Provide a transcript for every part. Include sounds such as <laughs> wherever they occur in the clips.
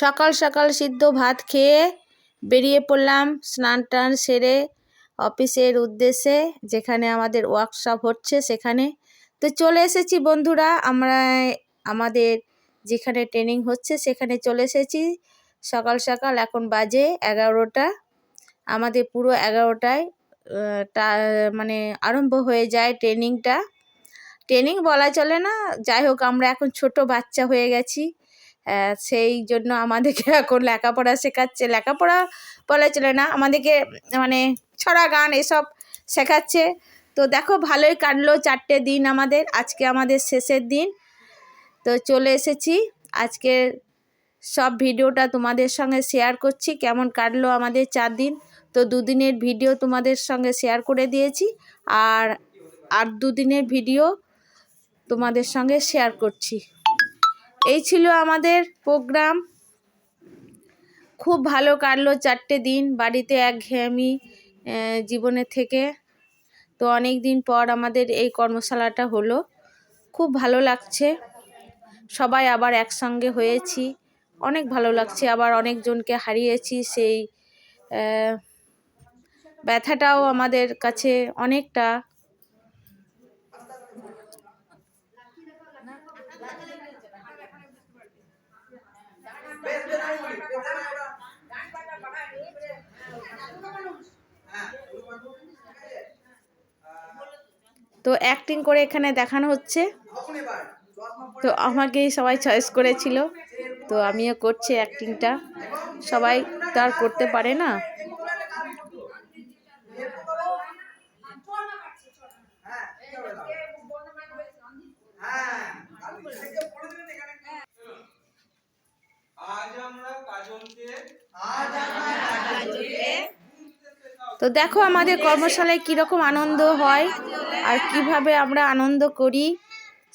সকাল সকাল সিদ্ধ ভাত খেয়ে বেরিয়ে পড়লাম স্নান টান সেরে অফিসের উদ্দেশ্যে, যেখানে আমাদের ওয়ার্কশপ হচ্ছে সেখানে। তো চলে এসেছি বন্ধুরা, আমরা আমাদের যেখানে ট্রেনিং হচ্ছে সেখানে চলে এসেছি। সকাল সকাল এখন বাজে এগারোটা। আমাদের পুরো এগারোটায় মানে আরম্ভ হয়ে যায় ট্রেনিংটা ট্রেনিং বলা চলে না, যাই হোক আমরা এখন ছোট বাচ্চা হয়ে গেছি। সেই জন্য আমাদেরকে এখন লেখাপড়া শেখাচ্ছে। লেখাপড়া বলা চলে না, আমাদেরকে মানে ছড়া গান এসব শেখাচ্ছে। তো দেখো, ভালোই কাটলো চারটে দিন আমাদের। আজকে আমাদের শেষের দিন। তো চলে এসেছি। আজকে সব ভিডিওটা তোমাদের সঙ্গে শেয়ার করছি, কেমন কাটলো আমাদের চার দিন। তো দুদিনের ভিডিও তোমাদের সঙ্গে শেয়ার করে দিয়েছি আর আর দুদিনের ভিডিও তোমাদের সঙ্গে শেয়ার করছি। এই ছিল আমাদের প্রোগ্রাম। খুব ভালো কাটলো চারটে দিন বাড়িতে একঘেয়েমি আহ, জীবনের থেকে। তো অনেক দিন পর আমাদের এই কর্মশালাটা হলো। খুব ভালো লাগছে। সবাই আবার একসঙ্গে হয়েছি। অনেক ভালো লাগছে। আবার অনেকজনকে হারিয়েছি। সেই ব্যথাটাও আমাদের কাছে অনেকটা তো অ্যাক্টিং করে এখানে দেখানো হচ্ছে। তো আমাকেই সবাই চয়েস করেছিল। তো আমিও করছি অ্যাক্টিংটা সবাই তো আর করতে পারে না আজ আমরা কাজলকে তো দেখো আমাদের কর্মশালায় কীরকম আনন্দ হয় আর কীভাবে আমরা আনন্দ করি,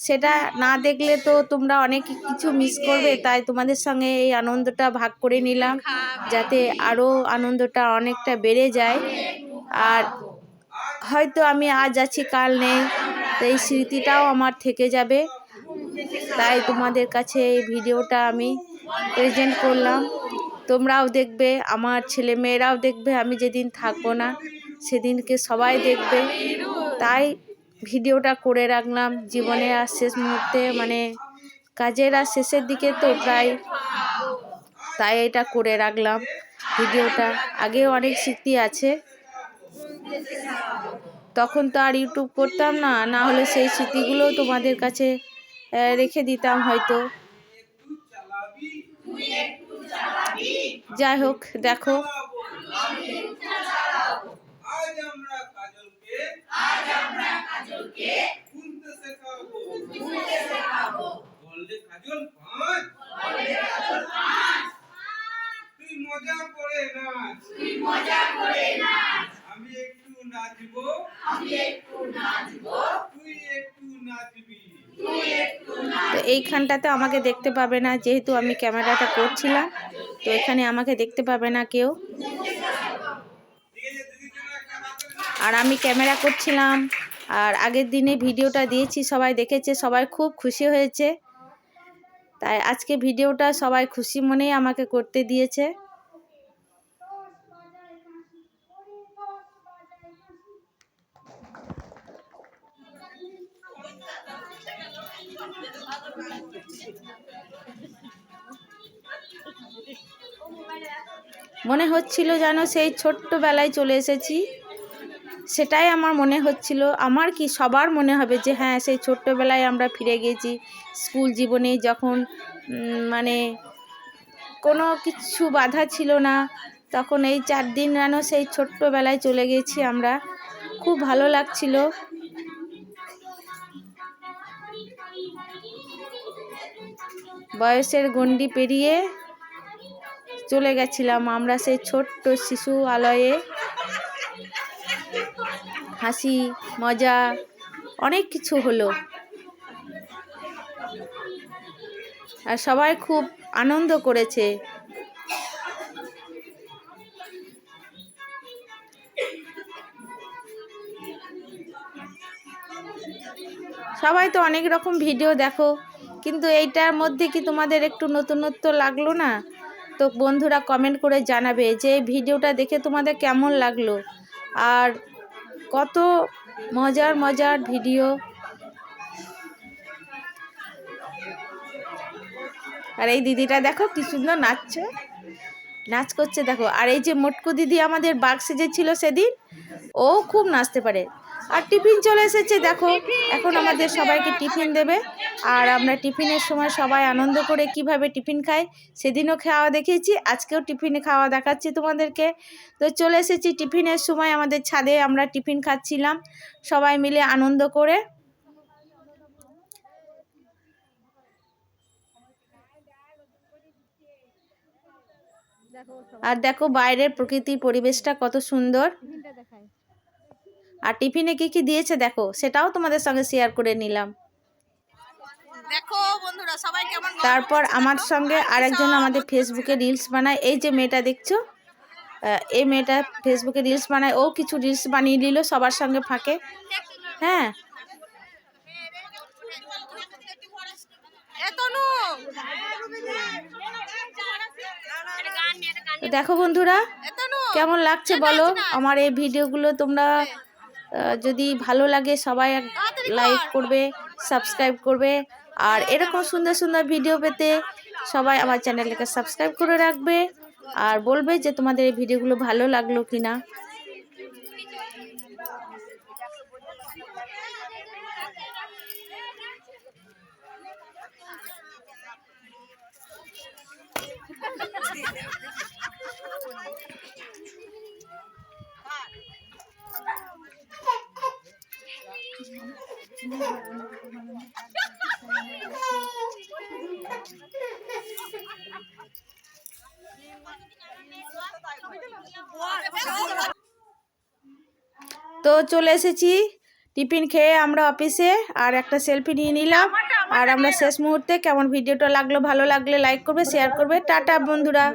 সেটা না দেখলে তো তোমরা অনেক কিছু মিস করবে। তাই তোমাদের সঙ্গে এই আনন্দটা ভাগ করে নিলাম, যাতে আরও আনন্দটা অনেকটা বেড়ে যায়। আর হয়তো আমি আজ আছি, কাল নেই, তো এই স্মৃতিটাও আমার থেকে যাবে। তাই তোমাদের কাছে এই ভিডিওটা আমি প্রেজেন্ট করলাম। তোমরাও দেখবে, আমার ছেলে মেয়েরাও দেখবে, আমি যেদিন থাকব না, সেদিনকে সবাই দেখবে। তাই ভিডিওটা করে রাখলাম জীবনে আর শেষ মুহূর্তে মানে কাজের আর শেষের দিকে তো প্রায় তাই এটা করে রাখলাম ভিডিওটা। আগেও অনেক স্মৃতি আছে। তখন তো আর ইউটিউব করতাম না না হলে সেই স্মৃতিগুলো তোমাদের কাছে রেখে দিতাম হয়তো। যাই হোক দেখো। আজ আমরা কাজলকে আজ আমরা কাজলকে গুনতে শেখাবো গুনতে শেখাবো বললে কাজল পাঁচ বললে কাজল পাঁচ তুই মজা করে নাচ তুই মজা করে আমি একটু নাচবো। আমি একটু নাচবো। তুই একটু নাচবি। তো এইখানটাতে আমাকে দেখতে পাবে না, যেহেতু আমি ক্যামেরাটা করছিলাম, তো এখানে আমাকে দেখতে পাবে না কেউ। আর আমি ক্যামেরা করছিলাম, আর আগের দিনে ভিডিওটা দিয়েছি, সবাই দেখেছে, সবাই খুব খুশি হয়েছে। তাই আজকে ভিডিওটা সবাই খুশি মনেই আমাকে করতে দিয়েছে। মনে হচ্ছিল যেন সেই ছোট্টবেলায় চলে এসেছি। সেটাই আমার মনে হচ্ছিল। আমার কি সবার মনে হবে যে হ্যাঁ সেই ছোট্টবেলায় আমরা ফিরে গেছি স্কুল জীবনে যখন মানে কোনো কিছু বাধা ছিল না, তখন এই চার দিন যেন সেই ছোট্টবেলায় চলে গেছি আমরা। খুব ভালো লাগছিল। বয়সের গণ্ডি পেরিয়ে চলে গেছিলাম আমরা সেই ছোট্ট শিশু আলয়ে। হাসি, মজা, অনেক কিছু হলো। আর সবাই খুব আনন্দ করেছে। সবাই তো অনেক রকম ভিডিও দেখো। কিন্তু এইটার মধ্যে কি তোমাদের একটু নতুনত্ব লাগল না? তো বন্ধুরা কমেন্ট করে জানাবে যে ভিডিওটা দেখে তোমাদের কেমন লাগল? আর কত মজার মজার ভিডিও। আর এই দিদিটা দেখো কি সুন্দর নাচছে। নাচ করছে দেখো। আর এই যে মোটকু দিদি আমাদের বাঘ সেজেছিল সেদিন, ও খুব নাচতে পারে। আর টিফিন চলে এসেছে, দেখো। এখন আমাদের সবাইকে টিফিন দেবে। আর আমরা টিফিনের সময় সবাই আনন্দ করে কীভাবে টিফিন খাই, সেদিনও খাওয়া দেখিয়েছি, আজকেও টিফিনে খাওয়া দেখাচ্ছি তোমাদেরকে। তো চলে এসেছি টিফিনের সময়, আমাদের ছাদে আমরা টিফিন খাচ্ছিলাম। সবাই মিলে আনন্দ করে। আর দেখো বাইরের প্রকৃতির পরিবেশটা কত সুন্দর। আর টিফিনে কি কি দিয়েছে দেখো সেটাও তোমাদের সঙ্গে শেয়ার করে নিলাম। দেখো বন্ধুরা সবাই কেমন তারপর আমার সঙ্গে আরেকজন আমাদের ফেসবুকে রিলস বানায় এই যে মেয়েটা দেখছ? এই মেয়েটা ফেসবুকে রিলস বানায় ও কিছু রিলস বানিয়ে নিল সবার সঙ্গে ফাঁকে। হ্যাঁ। দেখো বন্ধুরা কেমন লাগছে বলো? আমার এই ভিডিওগুলো তোমরা আহ, যদি ভালো লাগে সবাই লাইক করবে সাবস্ক্রাইব করবে। আর এরকম সুন্দর সুন্দর ভিডিও পেতে সবাই আমার চ্যানেলটাকে সাবস্ক্রাইব করে রাখবে। আর বলবে যে তোমাদের এই ভিডিওগুলো ভালো লাগল কিনা। <laughs> তো চলে এসেছি, টিফিন খেয়ে আমরা অফিসে, আর একটা সেলফি নিয়ে নিলাম। আর আমরা শেষ মুহূর্তে কেমন ভিডিওটা লাগল, ভালো লাগলে লাইক করবে শেয়ার করবে। টাটা বন্ধুরা।